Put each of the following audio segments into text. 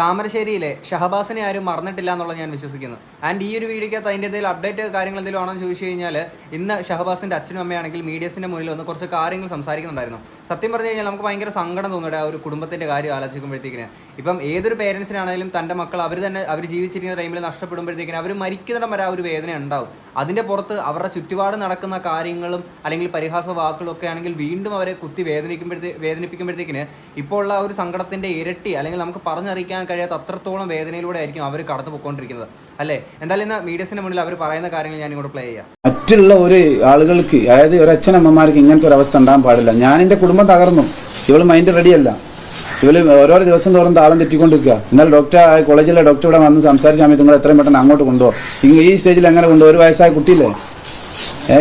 താമരശ്ശേരിയിലെ ഷഹബാസിനെ ആരും മറന്നിട്ടില്ല എന്നുള്ളത് ഞാൻ വിശ്വസിക്കുന്നു. ആൻഡ് ഈ ഒരു വീഡിയോക്കകത്ത് അതിന്റെ എന്തെങ്കിലും അപ്ഡേറ്റ് കാര്യങ്ങൾ എന്തെങ്കിലും ആണെന്ന് ചോദിച്ചു കഴിഞ്ഞാൽ ഇന്ന് ഷഹബാസിന്റെ അച്ഛനും അമ്മയാണെങ്കിൽ മീഡിയസിന്റെ മുന്നിൽ വന്ന് കുറച്ച് കാര്യങ്ങൾ സംസാരിക്കുന്നുണ്ടായിരുന്നു. സത്യം പറഞ്ഞു കഴിഞ്ഞാൽ നമുക്ക് ഭയങ്കര സങ്കടം തോന്നുന്നുണ്ട് ആ ഒരു കുടുംബത്തിന്റെ കാര്യം ആലോചിക്കുമ്പോഴത്തേക്കിന്. ഇപ്പം ഏതൊരു പേരൻസിനാണെങ്കിലും തന്റെ മക്കൾ അവർ തന്നെ അവർ ജീവിച്ചിരിക്കുന്ന ടൈമിൽ നഷ്ടപ്പെടുമ്പോഴത്തേക്കിന് അവർ മരിക്കുന്നിടം വരെ ആ ഒരു വേദന ഉണ്ടാവും. അതിന്റെ പുറത്ത് അവരുടെ ചുറ്റുപാട് നടക്കുന്ന കാര്യങ്ങളും അല്ലെങ്കിൽ പരിഹാസ വാക്കുകളും ഒക്കെ ആണെങ്കിൽ വീണ്ടും അവരെ കുത്തി വേദനിക്കുമ്പോഴത്തേ വേദനിപ്പിക്കുമ്പോഴത്തേക്കിന് ഇപ്പോൾ ഉള്ള ആ ഒരു സങ്കടത്തിന്റെ ഇരട്ടി അല്ലെങ്കിൽ നമുക്ക് പറഞ്ഞറിയിക്കാൻ കഴിയാത്ത അത്രത്തോളം വേദനയിലൂടെ ആയിരിക്കും അവർ കടന്നു പോയിക്കൊണ്ടിരിക്കുന്നത് അല്ലേ? എന്തായാലും ഇന്ന് മീഡിയസിന് മുന്നിൽ അവർ പറയുന്ന കാര്യങ്ങൾ ഞാൻ ഇങ്ങോട്ട് പ്ലേ ചെയ്യാം. മറ്റുള്ള ഒരു ആളുകൾക്ക് അതായത് ഒരു അച്ഛനമ്മമാർക്ക് ഇങ്ങനത്തെ ഒരു അവസ്ഥ ഉണ്ടാകാൻ പാടില്ല. ഞാൻ എന്റെ കുടുംബം തകർന്നു. ഇവൾ മൈൻഡ് റെഡിയല്ല ഇവൾ ഓരോ ദിവസം തോറും താളം തെറ്റിക്കൊണ്ടിരിക്കുക. എന്നാൽ ഡോക്ടർ കോളേജിലെ ഡോക്ടർ ഇവിടെ വന്ന് സംസാരിച്ച സമയത്ത് നിങ്ങൾ എത്രയും പെട്ടെന്ന് അങ്ങോട്ട് കൊണ്ടുപോകും ഈ സ്റ്റേജിൽ അങ്ങനെ കൊണ്ടുപോകും? ഒരു വയസ്സായ കുട്ടിയില്ലേ?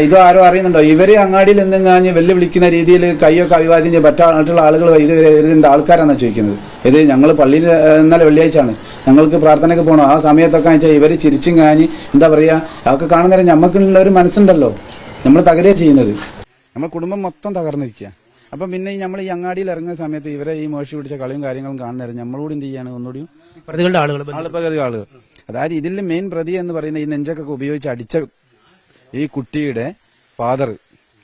ഇതോ ആരോ അറിയുന്നുണ്ടോ? ഇവർ അങ്ങാടിയിൽ നിന്നും കാഞ്ഞ് വെല്ലുവിളിക്കുന്ന രീതിയിൽ കൈയൊക്കെ അഭിവാദ്യം മറ്റുള്ള ആളുകൾ ഇത് ഇതിന്റെ ആൾക്കാരാണെന്ന് ചോദിക്കുന്നത്. ഇത് ഞങ്ങൾ പള്ളിയിൽ ഇന്നലെ വെള്ളിയാഴ്ചയാണ്. ഞങ്ങൾക്ക് പ്രാർത്ഥനയ്ക്ക് പോകണം ആ സമയത്തൊക്കെ വെച്ചാൽ ഇവർ ചിരിച്ചും കാഞ്ഞ് എന്താ പറയുക അതൊക്കെ കാണുന്നേരം നമുക്കുള്ള ഒരു മനസ്സുണ്ടല്ലോ. നമ്മൾ തകരുക ചെയ്യുന്നത്. നമ്മൾ കുടുംബം മൊത്തം തകർന്നിരിക്കുക അപ്പം പിന്നെ ഈ നമ്മൾ ഈ അങ്ങാടിയിൽ ഇറങ്ങുന്ന സമയത്ത് ഇവരെ ഈ മോശി പിടിച്ച കളിയും കാര്യങ്ങളും കാണുന്നേരം നമ്മളോട് എന്ത് ചെയ്യാണ്? ഒന്നുകൂടിയും പ്രതികളുടെ ആളുകൾ ആളുപകതി ആളുകൾ. അതായത് ഇതിൽ മെയിൻ പ്രതി എന്ന് പറയുന്ന ഈ നെഞ്ചൊക്കെ ഉപയോഗിച്ച് അടിച്ച ഈ കുട്ടിയുടെ ഫാദർ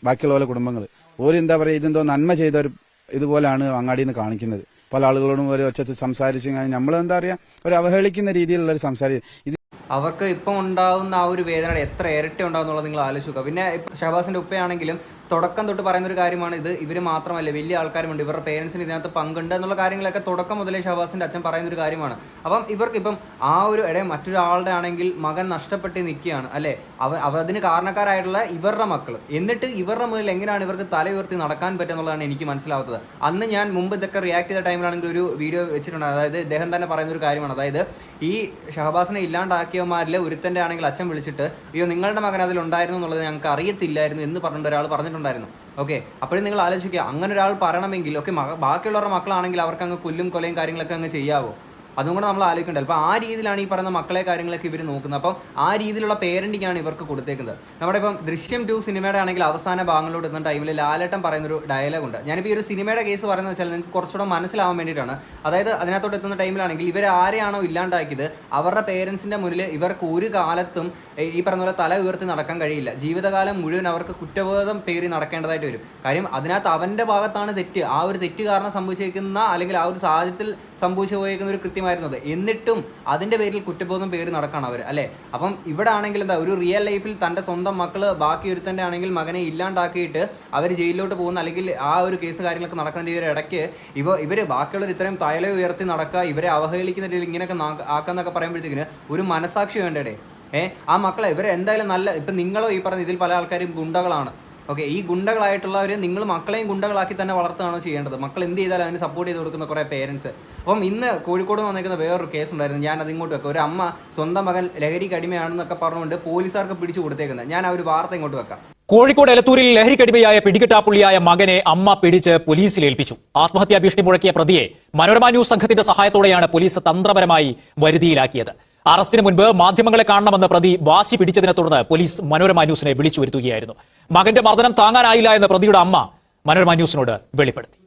ബാക്കിയുള്ള പോലെ കുടുംബങ്ങൾ ഓരെന്താ എന്താ പറയുക ഇതെന്തോ നന്മ ചെയ്ത ഒരു ഇതുപോലെയാണ് അങ്ങാടിയിൽ നിന്ന് കാണിക്കുന്നത്. പല ആളുകളോടും ഒരു ഒച്ച സംസാരിച്ച് നമ്മൾ എന്താ പറയുക ഒരു അവഹേളിക്കുന്ന രീതിയിലുള്ള ഒരു സംസാരം. ഇത് അവർക്ക് ഇപ്പം ഉണ്ടാകുന്ന ആ ഒരു വേദനയുടെ എത്ര ഇരട്ടി ഉണ്ടാകുന്നുള്ളത് നിങ്ങൾ ആലോചിക്കുക പിന്നെ ഷഹബാസിന്റെ ഉപ്പയാണെങ്കിലും തുടക്കം തൊട്ട് പറയുന്ന ഒരു കാര്യമാണ് ഇത്. ഇവർ മാത്രമല്ല വലിയ ആൾക്കാരുമുണ്ട്. ഇവരുടെ പേരൻസിന് ഇതിനകത്ത് പങ്കുണ്ട് എന്നുള്ള കാര്യങ്ങളൊക്കെ തുടക്കം മുതലേ ഷഹബാസിന്റെ അച്ഛൻ പറയുന്ന ഒരു കാര്യമാണ്. അപ്പം ഇവർക്ക് ഇപ്പം ആ ഒരു ഇടയിൽ മറ്റൊരാളുടെ ആണെങ്കിൽ മകൻ നഷ്ടപ്പെട്ട് നിൽക്കുകയാണ് അല്ലേ? അവ അതിന് കാരണക്കാരായിട്ടുള്ള ഇവരുടെ മക്കൾ എന്നിട്ട് ഇവരുടെ മുതൽ എങ്ങനെയാണ് ഇവർക്ക് തല ഉയർത്തി നടക്കാൻ പറ്റുന്നുള്ളതാണ് എനിക്ക് മനസ്സിലാവാത്തത്. അന്ന് ഞാൻ മുമ്പ് ഇതൊക്കെ റിയാക്ട് ചെയ്ത ടൈമിലാണെങ്കിൽ ഒരു വീഡിയോ വെച്ചിട്ടുണ്ട്. അതായത് ഇദ്ദേഹം തന്നെ പറയുന്ന ഒരു കാര്യമാണ്. അതായത് ഈ ഷഹബാസിനെ ഇല്ലാണ്ടാക്കിയവന്മാരിൽ ഒരുത്തന്റെ ആണെങ്കിൽ അച്ഛൻ വിളിച്ചിട്ട് അയ്യോ നിങ്ങളുടെ മകൻ അതിൽ ഉണ്ടായിരുന്നു എന്നുള്ളത് ഞങ്ങൾക്ക് അറിയത്തില്ലായിരുന്നു എന്ന് പറഞ്ഞിട്ട് ഒരാൾ പറഞ്ഞിട്ടുണ്ടായിരുന്നു ഓക്കെ അപ്പോഴും നിങ്ങൾ ആലോചിക്കുക അങ്ങനെ ഒരാൾ പറയണമെങ്കിൽ ഓക്കെ ബാക്കിയുള്ളവരുടെ മക്കളാണെങ്കിൽ അവർക്ക് അങ്ങ് കൊല്ലും കൊലയും കാര്യങ്ങളൊക്കെ അങ്ങ് ചെയ്യാവോ. അതും കൂടെ നമ്മൾ ആലോചിക്കേണ്ടത്. അപ്പോൾ ആ രീതിയിലാണ് ഈ പറയുന്ന മക്കളെ കാര്യങ്ങളൊക്കെ ഇവർ നോക്കുന്നത്. അപ്പം ആ രീതിയിലുള്ള പേരന്റിംഗ് ആണ് ഇവർക്ക് കൊടുത്തേക്കുന്നത്. നമ്മുടെ ഇപ്പം ദൃശ്യം ടു സിനിമയുടെ ആണെങ്കിൽ അവസാന ഭാഗങ്ങളിലോട്ട് എത്തുന്ന ടൈമിൽ ലാലേട്ടൻ പറയുന്നൊരു ഡയലോഗ് ഉണ്ട്. ഞാനിപ്പോൾ ഈ ഒരു സിനിമയുടെ കേസ് പറയുന്നത് വെച്ചാൽ നിങ്ങൾക്ക് കുറച്ചുകൂടെ മനസ്സിലാവാൻ വേണ്ടിയിട്ടാണ്. അതായത് അതിനകത്തോട്ട് എത്തുന്ന ടൈമിലാണെങ്കിൽ ഇവർ ആരെയാണോ ഇല്ലാണ്ടാക്കിയത് അവരുടെ പേരൻസിന്റെ മുന്നിൽ ഇവർക്ക് ഒരു കാലത്തും ഈ- പറഞ്ഞ പോലെ തല ഉയർത്തി നടക്കാൻ കഴിയില്ല. ജീവിതകാലം മുഴുവൻ അവർക്ക് കുറ്റബോധം പേറി നടക്കേണ്ടതായിട്ട് വരും. കാര്യം അതിനകത്ത് അവന്റെ ഭാഗത്താണ് തെറ്റ്. ആ ഒരു തെറ്റ് കാരണം സംഭവിച്ചിരിക്കുന്ന അല്ലെങ്കിൽ ആ ഒരു സാഹചര്യത്തിൽ സംഭവിച്ചു പോയിരിക്കുന്ന ഒരു കൃത്യമായിരുന്നത് എന്നിട്ടും അതിന്റെ പേരിൽ കുറ്റബോധം പേര് നടക്കണം അവർ അല്ലേ? അപ്പം ഇവിടെ ആണെങ്കിൽ എന്താ ഒരു റിയൽ ലൈഫിൽ തന്റെ സ്വന്തം മക്കൾ ബാക്കി ഒരുത്തന്റെ ആണെങ്കിൽ മകനെ ഇല്ലാണ്ടാക്കിയിട്ട് അവർ ജയിലിലോട്ട് പോകുന്ന അല്ലെങ്കിൽ ആ ഒരു കേസ് കാര്യങ്ങളൊക്കെ നടക്കുന്ന ഒരു ഇടയ്ക്ക് ഇവ ഇവർ ബാക്കിയുള്ളവർ ഇത്രയും തയല ഉയർത്തി നടക്കുക ഇവരെ അവഹേളിക്കുന്ന രീതിയിൽ ഇങ്ങനെയൊക്കെ ആക്കാന്നൊക്കെ പറയുമ്പോഴത്തേക്കിന് ഒരു മനസാക്ഷി വേണ്ടേ ഏഹ് ആ മക്കളെ ഇവരെ എന്തായാലും നല്ല ഇപ്പം നിങ്ങളോ ഈ പറഞ്ഞ ഇതിൽ പല ആൾക്കാരും ഗുണ്ടകളാണ്. ഓക്കെ ഈ ഗുണ്ടകളായിട്ടുള്ളവർ നിങ്ങൾ മക്കളെയും ഗുണ്ടകളാക്കി തന്നെ വളർത്തുകയാണോ ചെയ്യേണ്ടത്? മക്കൾ എന്ത് ചെയ്താലും അതിന് സപ്പോർട്ട് ചെയ്ത് കൊടുക്കുന്ന കുറേ പേരൻസ് അപ്പം ഇന്ന് കോഴിക്കോട് വന്നേക്കുന്ന വേറൊരു കേസ് ഉണ്ടായിരുന്നു. ഞാൻ അതിങ്ങോട്ട് വെക്കാം. ഒരു അമ്മ സ്വന്തം മകൻ ലഹരിക്ക് അടിമയാണെന്നൊക്കെ പറഞ്ഞുകൊണ്ട് പോലീസുകാർക്ക് പിടിച്ചു കൊടുത്തേക്കുന്നത്. ഞാൻ ആ ഒരു വാർത്ത ഇങ്ങോട്ട് വെക്കാം. കോഴിക്കോട് എലത്തൂരിൽ ലഹരിക്കടിമയായ പിടികിട്ടാപ്പുള്ളിയായ മകനെ അമ്മ പിടിച്ച് പോലീസിൽ ഏൽപ്പിച്ചു. ആത്മഹത്യാ ഭീഷണി മുഴക്കിയ പ്രതിയെ മനോരമ ന്യൂസ് സംഘത്തിന്റെ സഹായത്തോടെയാണ് പോലീസ് തന്ത്രപരമായി വരുതിയിലാക്കിയത്. അറസ്റ്റിന് മുൻപ് മാധ്യമങ്ങളെ കാണണമെന്ന് പ്രതി വാശി പിടിച്ചതിനെ തുടർന്ന് പോലീസ് മനോരമ ന്യൂസിനെ വിളിച്ചു വരുത്തുകയായിരുന്നു. മകന്റെ മർദ്ദനം താങ്ങാനായില്ല എന്ന് പ്രതിയുടെ അമ്മ മനോരമ ന്യൂസിനോട് വെളിപ്പെടുത്തി.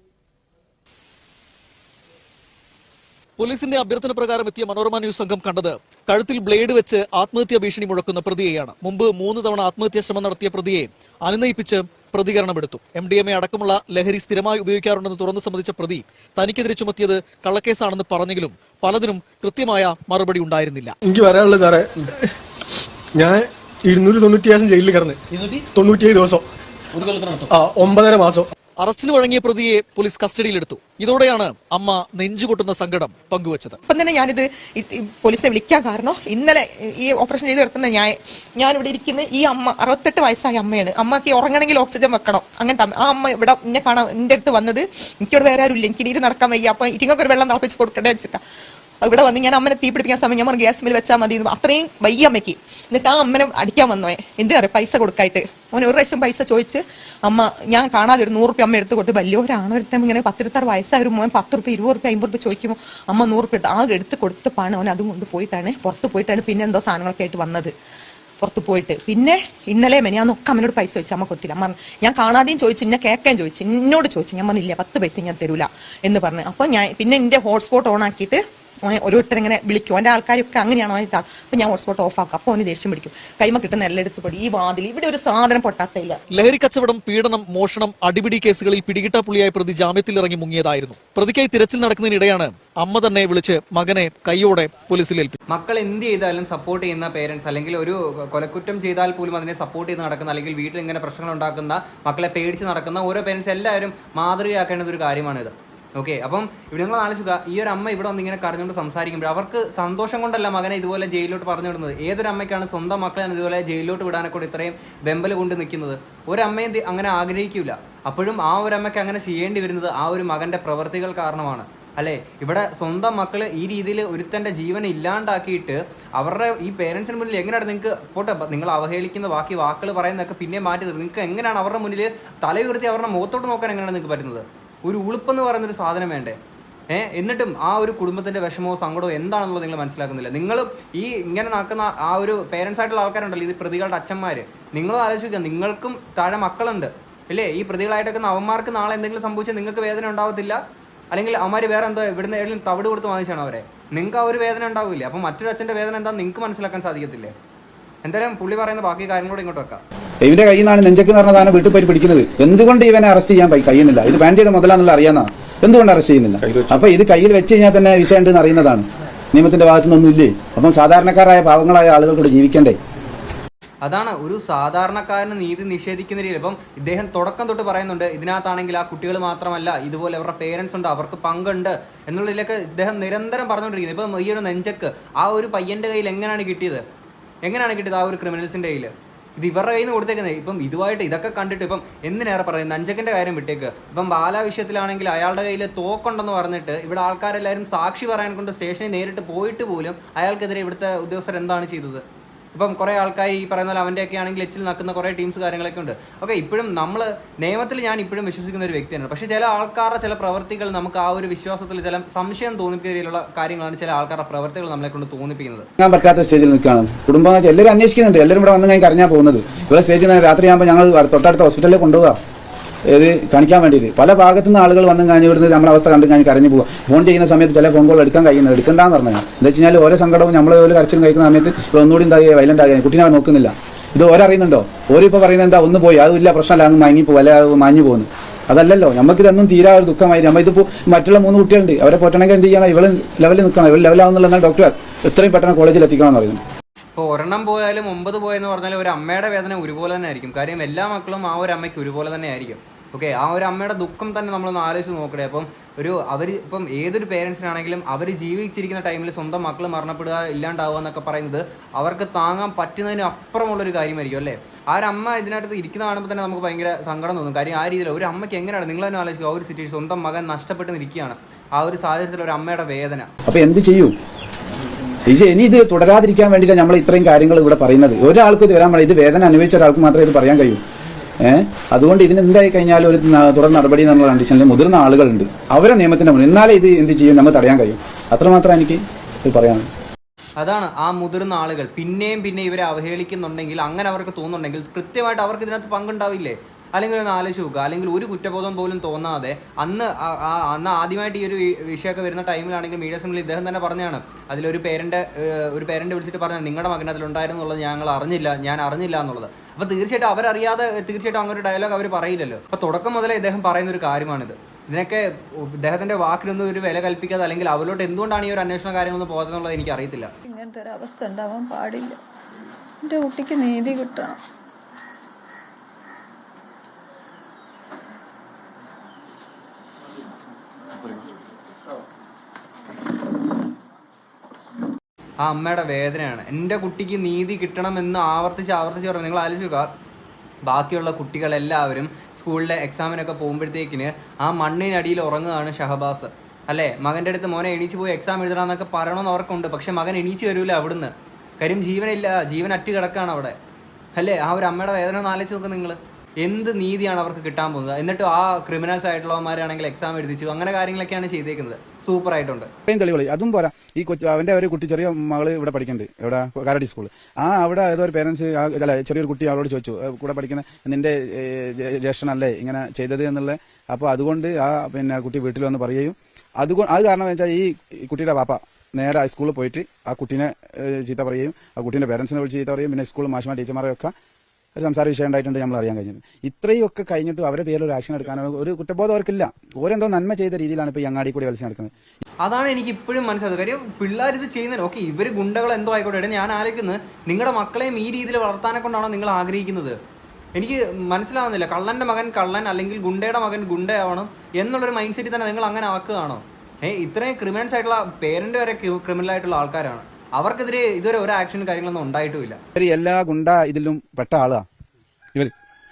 പോലീസിന്റെ അഭ്യർത്ഥന പ്രകാരം എത്തിയ മനോരമ ന്യൂസ് സംഘം കണ്ടത് കഴുത്തിൽ ബ്ലേഡ് വെച്ച് ആത്മഹത്യാ ഭീഷണി മുഴക്കുന്ന പ്രതിയെയാണ്. മുമ്പ് മൂന്ന് തവണ ആത്മഹത്യാ ശ്രമം നടത്തിയ പ്രതിയെ അനുനയിപ്പിച്ച് പ്രതികരണമെടുത്തു. എം ഡി എം എ അടക്കമുള്ള ലഹരി സ്ഥിരമായി ഉപയോഗിക്കാറുണ്ടെന്ന് തുറന്നു സമ്മതിച്ച പ്രതി തനിക്കെതിരെ ചുമത്തിയത് കള്ളക്കേസാണെന്ന് പറഞ്ഞെങ്കിലും പലതിനും കൃത്യമായ മറുപടി ഉണ്ടായിരുന്നില്ല. എനിക്ക് വരാനുള്ള സാറേ ഞാൻ ഇരുന്നൂറ്റി തൊണ്ണൂറ്റിയാസം ജയിലിൽ കിടന്ന്. തൊണ്ണൂറ്റിയേഴ് ദിവസം. ഒമ്പതര മാസം. അറസ്റ്റിന് വഴങ്ങിയ പ്രതിയെ പോലീസ് കസ്റ്റഡിയിലെടുത്തു. ഇതോടെയാണ് അമ്മ നെഞ്ചുകൊട്ടുന്ന സങ്കടം പങ്കുവച്ചത്. അപ്പം തന്നെ ഞാനിത് പോലീസിനെ വിളിക്കാൻ കാരണം ഇന്നലെ ഈ ഓപ്പറേഷൻ ചെയ്ത് കിടത്തുന്ന ഞാൻ ഇവിടെ ഇരിക്കുന്ന ഈ അമ്മ അറുപത്തെട്ട് വയസ്സായ അമ്മയാണ്. അമ്മയ്ക്ക് ഉറങ്ങണമെങ്കിൽ ഓക്സിജൻ വെക്കണം. അങ്ങനത്തെ. ആ അമ്മ ഇവിടെ എന്നെ കാണാൻ എന്റെ അടുത്ത് വന്നത് എനിക്കിവിടെ വേറെ ആരും ഇല്ല എനിക്ക് ഇനി നടക്കാൻ വയ്യ. അപ്പൊ ഒരു വെള്ളം തിളപ്പിച്ച് കൊടുക്കണ്ടേ വെച്ചിട്ടാ. ഇവിടെ വന്ന് ഞാൻ അമ്മനെ തീ പിടിപ്പിക്കാൻ സമയം ഞാൻ ഗ്യാസ് മിൽ വെച്ചാൽ മതി. അത്രയും വയ്യ അമ്മയ്ക്ക്. എന്നിട്ട് ആ അമ്മനെ അടിക്കാൻ വന്നോയെ എന്തിനാ പൈസ കൊടുക്കായിട്ട്. അവൻ ഒരു പ്രാവശ്യം പൈസ ചോദിച്ച് അമ്മ ഞാൻ കാണാതെ ഒരു നൂറ് റുപ്യ അമ്മ എടുത്ത് കൊടുത്ത് വലിയൊരാണ് ഒരുത്തം ഇങ്ങനെ പത്തിരുത്താറ് വയസ്സായ ഒരു മോൻ പത്ത് റുപ്യ ഇരുപത് റുപ്യ അമ്പത് റുപ്യ ചോദിക്കുമ്പോൾ അമ്മ നൂറ് ഇട്ട് ആകെ എടുത്ത് കൊടുത്തപ്പാണ് പണം. അവൻ അതും കൊണ്ട് പോയിട്ടാണ് പുറത്ത് പോയിട്ടാണ് പിന്നെ എന്തോ സാധനങ്ങളൊക്കെ ആയിട്ട് വന്നത്. പുറത്ത് പോയിട്ട്. പിന്നെ ഇന്നലെ മെനിയാന്നൊക്കെ അമ്മനോട് പൈസ ചോദിച്ചു അമ്മ കൊടുത്തില്ല. അമ്മ ഞാൻ കാണാതെയും ചോദിച്ചു എന്നെ കേൾക്കാൻ ചോദിച്ചു എന്നോട് ചോദിച്ചു. ഞാൻ പറഞ്ഞില്ല പത്ത് പൈസ ഞാൻ തരൂല. എന്ന് പറഞ്ഞു. അപ്പോൾ ഞാൻ പിന്നെ എന്റെ ഹോട്ട്സ്പോട്ട് ഓൺ ആക്കിയിട്ട് ഓരോരുത്തർ ഇങ്ങനെ വിളിക്കും. അവന്റെ ആൾക്കാരൊക്കെ അങ്ങനെയാണോ ഇതാ അപ്പൊ ഞാൻ ഹോട്ട്സ്പോട്ട് ഓഫ് ആക്കും. അപ്പോൾ അവന് ദേഷ്യം പിടിക്കും. കൈമ കിട്ടുന്ന എല്ലായിടത്ത് എടുത്ത് പൊടി. ഈ വാതിൽ ഇവിടെ ഒരു സാധനം പൊട്ടാത്തയില്ല. ലഹരി കച്ചവടം പീഡനം മോഷണം അടിപിടി കേസുകളിൽ പിടികിട്ടാപ്പുള്ളിയായ പ്രതി ജാമ്യത്തിൽ ഇറങ്ങി മുങ്ങിയതായിരുന്നു. പ്രതിക്കായി തിരച്ചിൽ നടക്കുന്നതിനിടെയാണ് അമ്മ തന്നെ വിളിച്ച് മകനെ കൈയോടെ പോലീസിൽ ഏൽപ്പിച്ചു മക്കൾ എന്ത് ചെയ്താലും സപ്പോർട്ട് ചെയ്യുന്ന പേരൻസ് അല്ലെങ്കിൽ ഒരു കൊലക്കുറ്റം ചെയ്താൽ പോലും അതിനെ സപ്പോർട്ട് ചെയ്ത് നടക്കുന്ന അല്ലെങ്കിൽ വീട്ടിൽ ഇങ്ങനെ പ്രശ്നങ്ങൾ ഉണ്ടാക്കുന്ന മക്കളെ പേടിച്ച് നടക്കുന്ന ഓരോ പേരൻസ് എല്ലാവരും മാതൃകയാക്കേണ്ട ഒരു കാര്യമാണിത്. ഓക്കെ അപ്പം ഇവിടെ നിങ്ങൾ ആലോചിക്കുക ഈ ഒരു അമ്മ ഇവിടെ വന്ന് ഇങ്ങനെ കരഞ്ഞുകൊണ്ട് സംസാരിക്കുമ്പോൾ അവർക്ക് സന്തോഷം കൊണ്ടല്ല മകനെ ഇതുപോലെ ജയിലിലോട്ട് പറഞ്ഞു വിടുന്നത് ഏതൊരു അമ്മയ്ക്കാണ് സ്വന്തം മക്കളെ ഇതുപോലെ ജയിലിലോട്ട് വിടാനൊക്കെ കൂടി ഇത്രയും വെമ്പൽ കൊണ്ട് നിൽക്കുന്നത്? ഒരു അമ്മയും ഇത് അങ്ങനെ ആഗ്രഹിക്കില്ല അപ്പോഴും ആ ഒരു അമ്മയ്ക്ക് അങ്ങനെ ചെയ്യേണ്ടി വരുന്നത് ആ ഒരു മകന്റെ പ്രവൃത്തികൾ കാരണമാണ്. അല്ലേ? ഇവിടെ സ്വന്തം മക്കൾ ഈ രീതിയിൽ ഒരുത്തന്റെ ജീവൻ ഇല്ലാണ്ടാക്കിയിട്ട് അവരുടെ ഈ പേരൻസിന് മുന്നിൽ എങ്ങനെയാണ് നിങ്ങൾക്ക് പോട്ടെ നിങ്ങൾ അവഹേളിക്കുന്ന ബാക്കി വാക്കുകൾ പറയുന്നതൊക്കെ പിന്നെ മാറ്റി നിങ്ങൾക്ക് എങ്ങനെയാണ് അവരുടെ മുന്നിൽ തലയുയർത്തി അവരുടെ മുഖത്തോട്ട് നോക്കാൻ എങ്ങനെയാണ് നിങ്ങൾക്ക് പറ്റുന്നത്? ഒരു ഉളുപ്പെന്ന് പറയുന്നൊരു സാധനം വേണ്ടേ? ഏ എന്നിട്ടും ആ ഒരു കുടുംബത്തിന്റെ വിഷമമോ സങ്കടമോ എന്താണെന്നുള്ളത് നിങ്ങൾ മനസ്സിലാക്കുന്നില്ല. നിങ്ങൾ ഈ ഇങ്ങനെ നടക്കുന്ന ആ ഒരു പേരൻസ് ആയിട്ടുള്ള ആൾക്കാരുണ്ടല്ലോ ഇത് പ്രതികളുടെ അച്ഛന്മാർ നിങ്ങളും ആലോചിക്കുക നിങ്ങൾക്കും താഴെ മക്കളുണ്ട്. ഇല്ലേ? ഈ പ്രതികളായിട്ടൊക്കെ അവന്മാർക്ക് നാളെ എന്തെങ്കിലും സംഭവിച്ചാൽ നിങ്ങൾക്ക് വേദന ഉണ്ടാവത്തില്ല? അല്ലെങ്കിൽ അവന്മാർ വേറെ എന്തോ ഇവിടുന്ന് ഏതെങ്കിലും തവിട് കൊടുത്ത് വാങ്ങിച്ചാണ് അവരെ? നിങ്ങൾക്ക് ആ ഒരു വേദന ഉണ്ടാവില്ല? അപ്പം മറ്റൊരു അച്ഛന്റെ വേദന എന്താ നിങ്ങൾക്ക് മനസ്സിലാക്കാൻ സാധിക്കത്തില്ലേ? എന്തായാലും പുള്ളി പറയുന്ന ബാക്കി കാര്യങ്ങളോട് ഇങ്ങോട്ട് വെക്കാം. ഇവന്റെ കയ്യിൽ നിന്നാണ് നെഞ്ചക്ക് എന്ന് പറഞ്ഞ സാധനം വീട്ടിൽ പോയി പിടിക്കുന്നത്. എന്തുകൊണ്ട് ഇവനെ അറസ്റ്റ് ചെയ്യാൻ കഴിയുന്നില്ല? ഇത് ബാൻ ചെയ്ത മുതലാന്നുള്ള അറിയാന്നാ. എന്തുകൊണ്ട് അറസ്റ്റ് ചെയ്യുന്നില്ല? അപ്പൊ ഇത് കയ്യിൽ വെച്ച് കഴിഞ്ഞാൽ തന്നെ വിഷയം ഉണ്ടെന്ന് അറിയുന്നതാണ്. നിയമത്തിന്റെ ഭാഗത്തുനിന്നൊന്നും ഇല്ലേ? അപ്പം സാധാരണക്കാരായ പാവങ്ങളായ ആളുകൾ കൂടെ ജീവിക്കണ്ടേ? അതാണ് ഒരു സാധാരണക്കാരന് നീതി നിഷേധിക്കുന്ന രീതിയിൽ ഇപ്പം ഇദ്ദേഹം തുടക്കം തൊട്ട് പറയുന്നുണ്ട് ഇതിനകത്താണെങ്കിൽ ആ കുട്ടികൾ മാത്രമല്ല ഇതുപോലെ അവരുടെ പേരൻസ് ഉണ്ട് അവർക്ക് പങ്കുണ്ട് എന്നുള്ളതിലൊക്കെ ഇദ്ദേഹം നിരന്തരം പറഞ്ഞുകൊണ്ടിരിക്കുന്നത് ഇപ്പം ഈ ഒരു നെഞ്ചക്ക് ആ ഒരു പയ്യന്റെ കയ്യിൽ എങ്ങനെയാണ് കിട്ടിയത്? എങ്ങനെയാണ് കിട്ടിയത് ആ ഒരു ക്രിമിനൽസിന്റെ കയ്യിൽ ഇത് ഇവരുടെ കയ്യിൽ നിന്ന് കൊടുത്തേക്കുന്നത് ഇപ്പം ഇതുമായിട്ട് ഇതൊക്കെ കണ്ടിട്ട് ഇപ്പം എന്തിനേറെ പറയുന്നത്? നഞ്ചക്കന്റെ കാര്യം വിട്ടേക്ക്. ഇപ്പം ബാല വിഷയത്തിലാണെങ്കിൽ അയാളുടെ കയ്യിൽ തോക്കുണ്ടെന്ന് പറഞ്ഞിട്ട് ഇവിടെ ആൾക്കാരെല്ലാവരും സാക്ഷി പറയാൻ കൊണ്ട് സ്റ്റേഷനിൽ നേരിട്ട് പോയിട്ട് പോലും അയാൾക്കെതിരെ ഇവിടുത്തെ ഉദ്യോഗസ്ഥർ എന്താണ് ചെയ്തത്? ഇപ്പം കുറേ ആൾക്കാർ ഈ പറയുന്ന പോലെ അവന്റെയൊക്കെ ആണെങ്കിൽ എച്ചിൽ നിൽക്കുന്ന കുറേ ടീംസ് കാര്യങ്ങളൊക്കെ ഉണ്ട്. ഓക്കെ ഇപ്പോഴും നമ്മൾ നിയമത്തിൽ ഞാൻ ഇപ്പോഴും വിശ്വസിക്കുന്ന ഒരു വ്യക്തിയാണ്. പക്ഷേ ചില ആൾക്കാരുടെ ചില പ്രവൃത്തികൾ നമുക്ക് ആ ഒരു വിശ്വാസത്തിൽ ചില സംശയം തോന്നിപ്പിക്കുന്ന രീതിയിലുള്ള കാര്യങ്ങളാണ് ചില ആൾക്കാരുടെ പ്രവൃത്തികൾ നമ്മളെ കൊണ്ട് തോന്നിപ്പിക്കുന്നത്. ഞാൻ പറ്റാത്ത സ്റ്റേജിൽ നിൽക്കുകയാണ്. കുടുംബം എല്ലാവരും അന്വേഷിക്കുന്നുണ്ട്. എല്ലാവരും ഇവിടെ വന്ന് കഴിഞ്ഞാൽ കരഞ്ഞാൽ പോകുന്നത്. ഇവിടെ സ്റ്റേജിൽ രാത്രിയാകുമ്പോൾ ഞങ്ങൾ തൊട്ടടുത്ത ഹോസ്പിറ്റലിൽ കൊണ്ടുപോകാം ഇത് കാണിക്കാൻ വേണ്ടിയിട്ട്. പല ഭാഗത്തു നിന്ന് ആളുകൾ വന്നും കഴിഞ്ഞ് ഇവിടുന്ന് നമ്മളെ അവസ്ഥ കണ്ടു കഴിഞ്ഞ് കരഞ്ഞു പോകുക ഫോൺ ചെയ്യുന്ന സമയത്ത് ചില ഫോൺ കോൾ എടുക്കാൻ കഴിയുന്നത് എടുക്കണ്ടെന്ന് പറഞ്ഞാൽ എന്താ വെച്ച് കഴിഞ്ഞാൽ ഓരോ സങ്കടവും നമ്മൾ ഒരു കരച്ചിലും കഴിക്കുന്ന സമയത്ത് ഇപ്പോൾ ഒന്നുകൂടി എന്താ വൈലന്റ് ആകുക കുട്ടിനെ നോക്കുന്നില്ല. ഇത് ഓരറിയുന്നുണ്ടോ ഓരിപ്പോൾ പറയുന്നത് എന്താ ഒന്ന് പോയി. അതുമില്ല പ്രശ്നമല്ല അങ്ങ് മയങ്ങി പോകും അല്ലെ മാഞ്ഞു പോകുന്നു. അതല്ലല്ലോ നമുക്കിതൊന്നും തീരാ ഒരു ദുഃഖമായി. നമ്മൾ ഇതിപ്പോൾ മറ്റുള്ള മൂന്ന് കുട്ടികളുണ്ട്. അവരെ പൊട്ടണമെങ്കിൽ എന്ത് ചെയ്യണം? ഇവൾ ലെവലിൽ നിൽക്കണം ഇവൾ ലെവലാവുന്നുള്ള ഡോക്ടർ എത്രയും പെട്ടെന്ന് കോളേജിൽ എത്തിക്കണം എന്ന് പറയുന്നു. ഇപ്പോൾ ഒരെണ്ണം പോയാലും ഒമ്പത് പോയെന്ന് പറഞ്ഞാൽ ഒരു അമ്മയുടെ വേദന ഒരുപോലെ തന്നെ ആയിരിക്കും. കാര്യം എല്ലാ മക്കളും ആ ഒരു അമ്മയ്ക്ക് ഒരുപോലെ തന്നെ ആയിരിക്കും. ഓക്കെ ആ ഒരു അമ്മയുടെ ദുഃഖം തന്നെ നമ്മളൊന്ന് ആലോചിച്ച് നോക്കണേ. അപ്പം ഒരു അവർ ഇപ്പം ഏതൊരു പേരൻസിനാണെങ്കിലും അവർ ജീവിച്ചിരിക്കുന്ന ടൈമിൽ സ്വന്തം മക്കൾ മരണപ്പെടുക ഇല്ലാണ്ടാവുക എന്നൊക്കെ പറയുന്നത് അവർക്ക് താങ്ങാൻ പറ്റുന്നതിന് അപ്പുറമുള്ളൊരു കാര്യമായിരിക്കും അല്ലേ? ആ ഒരു അമ്മ ഇതിനകത്ത് ഇരിക്കുന്ന കാണുമ്പോൾ തന്നെ നമുക്ക് ഭയങ്കര സങ്കടം തോന്നും. കാര്യം ആ രീതിയിൽ ഒരു അമ്മയ്ക്ക് എങ്ങനെയാണ്? നിങ്ങൾ തന്നെ ആലോചിക്കുക. ആ ഒരു സിറ്റുവേഷൻ സ്വന്തം മകൻ നഷ്ടപ്പെട്ട് നിൽക്കുകയാണ്. ആ ഒരു സാഹചര്യത്തിൽ ഒരു അമ്മയുടെ വേദന. അപ്പോൾ എന്ത് ചെയ്യൂ? ഇത് ഇനി ഇത് തുടരാതിരിക്കാൻ വേണ്ടിയിട്ടാണ് നമ്മൾ ഇത്രയും കാര്യങ്ങൾ ഇവിടെ പറയുന്നത്. ഒരാൾക്ക് ഇത് വരാൻ പാടില്ല. ഇത് വേദന അനുഭവിച്ച ഒരാൾക്ക് മാത്രമേ ഇത് പറയാൻ കഴിയൂ. ഏഹ് അതുകൊണ്ട് ഇതിന് എന്തായി കഴിഞ്ഞാൽ ഒരു തുടർ നടപടി എന്നുള്ള കണ്ടീഷനിൽ മുതിർന്ന ആളുകളുണ്ട്. അവരെ നിയമത്തിന്റെ മുന്നിൽ എന്നാലേ ഇത് എന്ത് ചെയ്യും നമ്മൾ തടയാൻ കഴിയും. അത്രമാത്രം എനിക്ക് ഇത് പറയാനുള്ളത്. അതാണ് ആ മുതിർന്ന ആളുകൾ. പിന്നെയും പിന്നെ ഇവരെ അവഹേളിക്കുന്നുണ്ടെങ്കിൽ അങ്ങനെ അവർക്ക് തോന്നുന്നുണ്ടെങ്കിൽ കൃത്യമായിട്ട് അവർക്ക് ഇതിനകത്ത് പങ്കുണ്ടാവില്ലേ? അല്ലെങ്കിൽ ഒന്ന് ആലോചിച്ച് നോക്കുക. അല്ലെങ്കിൽ ഒരു കുറ്റബോധം പോലും തോന്നാതെ അന്ന് അന്ന് ആദ്യമായിട്ട് ഈ ഒരു വിഷയമൊക്കെ വരുന്ന ടൈമിലാണെങ്കിൽ മീഡിയ സിമ്മിൽ ഇദ്ദേഹം തന്നെ പറഞ്ഞാണ് അതിലൊരു പേരന്റെ ഒരു പേരന്റ് വിളിച്ചിട്ട് പറഞ്ഞു നിങ്ങളുടെ മകൻ അതിലുണ്ടായിരുന്നു എന്നുള്ളത് ഞങ്ങൾ അറിഞ്ഞില്ല ഞാൻ അറിഞ്ഞില്ല എന്നുള്ളത്. അപ്പോൾ തീർച്ചയായിട്ടും അവരറിയാതെ തീർച്ചയായിട്ടും അങ്ങനെ ഒരു ഡയലോഗ് അവർ പറയില്ലല്ലോ. അപ്പോൾ തുടക്കം മുതലേ ഇദ്ദേഹം പറയുന്ന ഒരു കാര്യമാണിത്. ഇതിനൊക്കെ ഇദ്ദേഹത്തിന്റെ വാക്കിനൊന്നും ഒരു വില കൽപ്പിക്കാതെ അല്ലെങ്കിൽ അവരോട്ട് എന്തുകൊണ്ടാണ് ഈ ഒരു അന്വേഷണ കാര്യങ്ങളൊന്നും എന്നുള്ളത് എനിക്ക് ഇങ്ങനത്തെ ഒരു അവസ്ഥ ഉണ്ടാവാൻ പാടില്ല. എന്റെ കുട്ടിക്ക് നീതി കിട്ടണം. ആ അമ്മയുടെ വേദനയാണ്. എന്റെ കുട്ടിക്ക് നീതി കിട്ടണമെന്ന് ആവർത്തിച്ച് ആവർത്തിച്ച് പറഞ്ഞു. നിങ്ങൾ ആലോചിക്കുക ബാക്കിയുള്ള കുട്ടികളെല്ലാവരും സ്കൂളിലെ എക്സാമിനൊക്കെ പോകുമ്പോഴത്തേക്കിന് ആ മണ്ണിനടിയിൽ ഉറങ്ങുകയാണ് ഷഹബാസ്. അല്ലേ? മകന്റെ അടുത്ത് മോനെ എണീച്ച് പോയി എക്സാം എഴുതണമെന്നൊക്കെ പറയണമെന്ന് അവർക്കുണ്ട് പക്ഷെ മകൻ എണീച്ച് വരൂല അവിടുന്ന്. കാര്യം ജീവനില്ല. ജീവൻ അറ്റ് അവിടെ. അല്ലേ? ആ ഒരു അമ്മയുടെ വേദന ഒന്ന് ആലോചിച്ച് നിങ്ങൾ. എന്ത് നീതിയാണ് അവർക്ക് കിട്ടാൻ പോകുന്നത്? എന്നിട്ട് ആ ക്രിമിനൽസ് ആയിട്ടുള്ളവന്മാരാണെങ്കിൽ എക്സാം എഴുതിച്ചു അങ്ങനെ കാര്യങ്ങളൊക്കെയാണ് ചെയ്തേക്കുന്നത്. സൂപ്പർ ആയിട്ടുണ്ട്. തെളിവുകൾ അതും പോരാ. ഈ കൊച്ചു അവന്റെ ഒരു കുട്ടി ചെറിയ മകൾ ഇവിടെ പഠിക്കുന്നുണ്ട് ഇവിടെ കാരടി സ്കൂൾ ആ അവിടെ ഏതോ ഒരു പേരൻസ് അല്ല ചെറിയൊരു കുട്ടി അവളോട് ചോദിച്ചു "ഏ, കൂടെ പഠിക്കുന്ന നിന്റെ ജ്യേഷ്ഠനല്ലേ ഇങ്ങനെ ചെയ്തത് എന്നുള്ള? അപ്പോൾ അതുകൊണ്ട് ആ പിന്നെ കുട്ടി വീട്ടിൽ വന്ന് പറയുകയും അതുകൊണ്ട് അത് കാരണം വെച്ചാൽ ഈ കുട്ടിയുടെ പാപ്പ നേരെ ഹൈസ്കൂളിൽ പോയിട്ട് ആ കുട്ടീനെ ചീത്ത പറയുകയും ആ കുട്ടീന്റെ പേരൻസിനെ വിളിച്ച് ചീത്ത പറയും പിന്നെ സ്കൂളിൽ മാഷ്മാർ ടീച്ചർമാരെയൊക്കെ ഒരു സംസാര വിഷയം ഉണ്ടായിട്ടുണ്ട് നമ്മൾ അറിയാൻ കഴിഞ്ഞത്. ഇത്രയൊക്കെ കഴിഞ്ഞിട്ട് അവരുടെ പേരിൽ ഒരു ആക്ഷൻ എടുക്കാനോ ഒരു കുറ്റബോധം അവർക്കില്ല ഓരെന്തോ നന്മ ചെയ്ത രീതിയിലാണ് ഇപ്പോൾ ഈ അങ്ങാടി കൂടി മത്സരം നടക്കുന്നത്. അതാണ് എനിക്ക് ഇപ്പോഴും മനസ്സിലായത് കാര്യം പിള്ളേർ ഇത് ചെയ്യുന്നത് ഓക്കെ ഇവർ ഗുണ്ടകൾ എന്തോ ആയിക്കോട്ടെ ഞാൻ ആലോചിക്കുന്നത് നിങ്ങളുടെ മക്കളെയും ഈ രീതിയിൽ വളർത്താനെ കൊണ്ടാണോ നിങ്ങൾ ആഗ്രഹിക്കുന്നത്? എനിക്ക് മനസ്സിലാവുന്നില്ല. കള്ളന്റെ മകൻ കള്ളൻ അല്ലെങ്കിൽ ഗുണ്ടയുടെ മകൻ ഗുണ്ടയാവണം എന്നുള്ളൊരു മൈൻഡ് സെറ്റിൽ തന്നെ നിങ്ങൾ അങ്ങനെ ആക്കുകയാണോ? ഏഹ് ഇത്രയും ക്രിമിനൽസ് ആയിട്ടുള്ള പേരന്റ് വരെ ക്രിമിനൽ ആയിട്ടുള്ള ആൾക്കാരാണ്. അവർക്കെതിരെ ഇതുവരെ ഒരു ആക്ഷനും കാര്യങ്ങളൊന്നും ഉണ്ടായിട്ടില്ല ഇവർ എല്ലാ ഗുണ്ട ഇതിലും പെട്ട ആളാ. ഇവർ.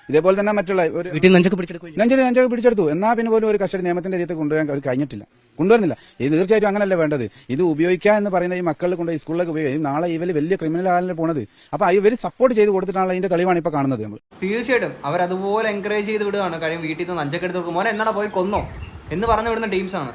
ഇതേപോലെ തന്നെ മറ്റുള്ള ഒരു വീട്ടിൽ നെഞ്ചൊക്കെ പിടിച്ചെടുക്കും നെഞ്ചൊരു നെഞ്ചൊക്കെ പിടിച്ചെടുത്തു. എന്നാ പിന്നെ പോലും ഒരു കസ്റ്റഡി നിയമത്തിന്റെ രീതിയിൽ കൊണ്ടുവരാൻ അവർ കഴിഞ്ഞിട്ടില്ല. കൊണ്ടുവരുന്നില്ല. ഇത് തീർച്ചയായിട്ടും അങ്ങനല്ല വേണ്ടത്. ഇത് ഉപയോഗിക്കുക എന്ന് പറയുന്ന ഈ മക്കളിൽ കൊണ്ട് സ്കൂളിലേക്ക് ഉപയോഗിക്കും. നാളെ ഇവർ വലിയ ക്രിമിനൽ ആളിൽ പോണത്. അപ്പൊ ഇവർ സപ്പോർട്ട് ചെയ്ത് കൊടുത്തിട്ടാണ് അതിന്റെ തെളിവാണ് ഇപ്പൊ കാണുന്നത് നമ്മൾ തീർച്ചയായിട്ടും അവർ അതുപോലെ എൻകറേജ് ചെയ്ത് വിടുകയാണ്. കാര്യം വീട്ടിൽ നിന്ന് നഞ്ചൊക്കെ എടുത്ത് കൊടുക്കും. മോനെ എന്നാടാ പോയി കൊന്നോ? എന്ന് പറഞ്ഞു വിടുന്ന ടീംസാണ്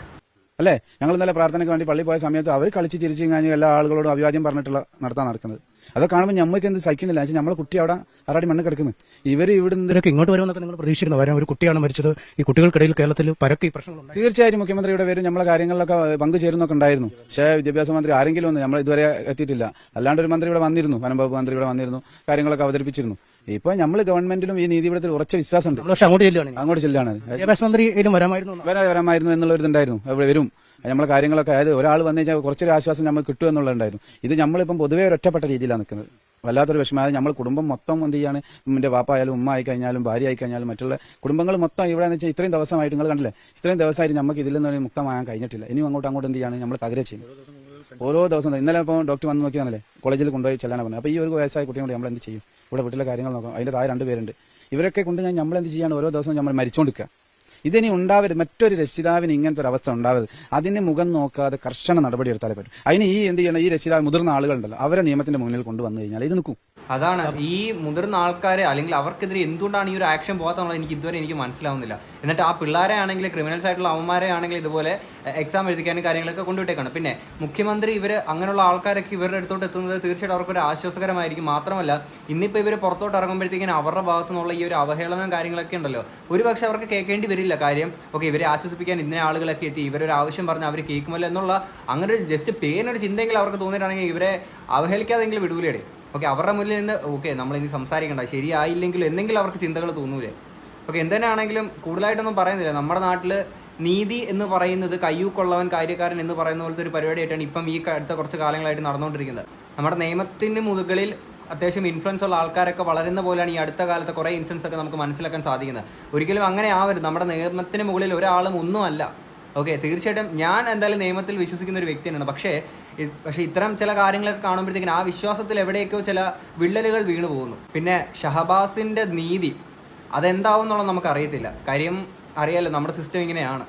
അല്ലേ? ഞങ്ങൾ ഇന്നലെ പ്രാർത്ഥനയ്ക്ക് വേണ്ടി പള്ളി പോയ സമയത്ത് അവർ കളിച്ച് ചിരിച്ചു കഴിഞ്ഞാൽ എല്ലാ ആളുകളോടും അഭിവാദ്യം പറഞ്ഞിട്ടുള്ള നടത്താൻ നടക്കുന്നത്. അതൊക്കെ കാണുമ്പോൾ ഞമ്മക്ക് എന്ത് സഹിക്കുന്നില്ല. വെച്ചാൽ നമ്മളെ കുട്ടി അവിടെ അറാടി മണ്ണ് കിടക്കുന്നു. ഇവർ ഇവിടെ ഇവരൊക്കെ ഇങ്ങോട്ട് വരുമെന്നൊക്കെ നിങ്ങൾ പ്രതീക്ഷിക്കുന്നു വരാൻ ഒരു കുട്ടിയാണ് മരിച്ചത്. ഈ കുട്ടികൾക്കിടയിൽ കേരളത്തിൽ പരക്കെ പ്രശ്നങ്ങളുണ്ട് തീർച്ചയായും മുഖ്യമന്ത്രിയുടെ വരും. നമ്മളെ കാര്യങ്ങളിലൊക്കെ പങ്കുചേരുന്നൊക്കെ ഉണ്ടായിരുന്നു. പക്ഷേ വിദ്യാഭ്യാസ മന്ത്രി ആരെങ്കിലും ഒന്ന് നമ്മൾ ഇതുവരെ എത്തിയിട്ടില്ല. അല്ലാണ്ട് ഒരു മന്ത്രി ഇവിടെ വന്നിരുന്നു. വനം വകുപ്പ് മന്ത്രി ഇവിടെ വന്നിരുന്നു. കാര്യങ്ങളൊക്കെ അവതരിപ്പിച്ചിരുന്നു. ഇപ്പൊ നമ്മൾ ഗവൺമെന്റിലും ഈ നീതിപീഠത്തിൽ ഉറച്ച വിശ്വാസമുണ്ട്. പക്ഷെ അങ്ങോട്ട് ചെല്ലുകയാണ് അങ്ങോട്ട് ചെല്ലാണ് വിദ്യാഭ്യാസ മന്ത്രിയിലും വരാമായിരുന്നു എന്ന്. വരാ വരാമായിരുന്നു എന്നുള്ളൊരിതുണ്ടായിരുന്നു അവിടെ വരും. നമ്മളെ കാര്യങ്ങളൊക്കെ അതായത് ഒരാൾ വന്നു കഴിഞ്ഞാൽ കുറച്ചൊരു ആശ്വാസം നമുക്ക് കിട്ടും എന്നുള്ളതുണ്ടായിരുന്നു. ഇത് നമ്മളിപ്പം പൊതുവേ ഒരൊറ്റപ്പെട്ട ഒറ്റപ്പെട്ട രീതിയിലാണ് നിൽക്കുന്നത്. വല്ലാത്തൊരു വിഷമം. അതായത് നമ്മൾ കുടുംബം മൊത്തം എന്ത് ചെയ്യാണ്? എന്റെ വാപ്പ ആയാലും ഉമ്മ ആയി കഴിഞ്ഞാലും ഭാര്യ ആയി കഴിഞ്ഞാലും മറ്റുള്ള കുടുംബങ്ങൾ മൊത്തം ഇവിടെ എന്ന് വെച്ചാൽ ഇത്രയും ദിവസമായിട്ട് നിങ്ങൾ കണ്ടില്ലേ? ഇത്രയും ദിവസമായിട്ട് നമുക്ക് ഇതിൽ നിന്ന് മുക്തമാകാൻ കഴിഞ്ഞിട്ടില്ല. ഇനിയും അങ്ങോട്ട് അങ്ങോട്ട് എന്ത് ചെയ്യാണ്? നമ്മൾ തകര ചെയ്യും. ഓരോ ദിവസം ഇന്നലെ ഇപ്പോൾ ഡോക്ടർ വന്ന് നോക്കിയാണല്ലേ കോളേജിൽ കൊണ്ടുപോയി ചെല്ലാനാണ് പറഞ്ഞത്. അപ്പോൾ ഈ ഒരു വയസ്സായ കുട്ടിയോട് കൂടി നമ്മൾ എന്ത് ചെയ്യും? ഇവിടെ വീട്ടിലെ കാര്യങ്ങൾ നോക്കാം. അതിന്റെ താഴെ രണ്ട് പേരുണ്ട്. ഇവരൊക്കെ കൊണ്ട് ഞാൻ നമ്മൾ എന്ത് ചെയ്യാണ്? ഓരോ ദിവസവും നമ്മൾ മരിച്ചുകൊണ്ടിരിക്കുക ഇതിനി ഉണ്ടാവരുത്. മറ്റൊരു രക്ഷിതാവിന് ഇങ്ങനത്തെ ഒരു അവസ്ഥ ഉണ്ടാവരുത്. അതിന് മുഖം നോക്കാതെ കർശന നടപടി എടുത്താലേ പറ്റും. അതിന് ഈ എന്ത് ചെയ്യണം? ഈ രക്ഷിതാവ് മുതിർന്ന ആളുകളുണ്ടല്ലോ. അവരെ നിയമത്തിന്റെ മുന്നിൽ കൊണ്ടുവന്നു കഴിഞ്ഞാൽ ഇത് നിൽക്കും. അതാണ്. ഈ മുതിർന്ന ആൾക്കാരെ അല്ലെങ്കിൽ അവർക്കെതിരെ എന്തുകൊണ്ടാണ് ഈ ഒരു ആക്ഷൻ പോകാത്തുള്ളത് എനിക്ക് ഇതുവരെ എനിക്ക് മനസ്സിലാവുന്നില്ല. എന്നിട്ട് ആ പിള്ളേരെ ആണെങ്കിൽ ക്രിമിനൽസ് ആയിട്ടുള്ള അവന്മാരെ ആണെങ്കിൽ ഇതുപോലെ എക്സാം എഴുതിക്കാനും കാര്യങ്ങളൊക്കെ കൊണ്ടുവിട്ടേക്കാണ്. പിന്നെ മുഖ്യമന്ത്രി ഇവർ അങ്ങനെയുള്ള ആൾക്കാരൊക്കെ ഇവരുടെ അടുത്തോട്ട് എത്തുന്നത് തീർച്ചയായിട്ടും അവർക്കൊരു ആശ്വാസകരമായിരിക്കും. മാത്രമല്ല ഇന്നിപ്പോൾ ഇവർ പുറത്തോട്ട് ഇറങ്ങുമ്പോഴത്തേക്കും അവരുടെ ഭാഗത്തു നിന്നുള്ള ഈ ഒരു അവഹേളനം കാര്യങ്ങളൊക്കെ ഉണ്ടല്ലോ. ഒരുപക്ഷെ അവർക്ക് കേൾക്കേണ്ടി വരില്ല. കാര്യം. ഓക്കെ ഇവരെ ആശ്വസിപ്പിക്കാൻ ഇന്ന ആളുകളൊക്കെ എത്തി. ഇവരൊരു ആവശ്യം പറഞ്ഞാൽ അവർ കേൾക്കുമല്ലോ എന്നുള്ള അങ്ങനെ ഒരു ജസ്റ്റ് പേരിനൊരു ചിന്തയെങ്കിലും അവർക്ക് തോന്നിയിട്ടാണെങ്കിൽ ഇവരെ അവഹേളിക്കാതെങ്കിലും വിടൂലേടെ. ഓക്കെ അവരുടെ മുന്നിൽ നിന്ന് ഓക്കെ നമ്മളിനി സംസാരിക്കണ്ട. ശരിയായില്ലെങ്കിലും എന്തെങ്കിലും അവർക്ക് ചിന്തകൾ തോന്നൂലേ. ഓക്കെ എന്തിനാണെങ്കിലും കൂടുതലായിട്ടൊന്നും പറയുന്നില്ല. നമ്മുടെ നാട്ടിൽ നീതി എന്ന് പറയുന്നത് കയ്യൂക്കൊള്ളവൻ കാര്യക്കാരൻ എന്ന് പറയുന്ന പോലത്തെ ഒരു പരിപാടിയായിട്ടാണ് ഇപ്പം ഈ അടുത്ത കുറച്ച് കാലങ്ങളായിട്ട് നടന്നുകൊണ്ടിരിക്കുന്നത്. നമ്മുടെ നിയമത്തിന് മുകളിൽ അത്യാവശ്യം ഇൻഫ്ലുവൻസ് ഉള്ള ആൾക്കാരൊക്കെ വളരുന്ന പോലെയാണ് ഈ അടുത്ത കാലത്തെ കുറേ ഇൻസിഡൻസ് ഒക്കെ നമുക്ക് മനസ്സിലാക്കാൻ സാധിക്കുന്നത്. ഒരിക്കലും അങ്ങനെ ആവരുത്. നമ്മുടെ നിയമത്തിന് മുകളിൽ ഒരാളും ഒന്നുമല്ല ഓക്കെ തീർച്ചയായിട്ടും ഞാൻ എന്തായാലും നിയമത്തിൽ വിശ്വസിക്കുന്ന ഒരു വ്യക്തി തന്നെയാണ്. പക്ഷേ പക്ഷേ ഇത്തരം ചില കാര്യങ്ങളൊക്കെ കാണുമ്പോഴത്തേക്കിനും ആ വിശ്വാസത്തിൽ എവിടെയൊക്കെയോ ചില വിള്ളലുകൾ വീണു പോകുന്നു. പിന്നെ ഷഹബാസിന്റെ നീതി അതെന്താവും എന്നുള്ളത് നമുക്ക് അറിയത്തില്ല കാര്യം അറിയാലോ നമ്മുടെ സിസ്റ്റം ഇങ്ങനെയാണ്.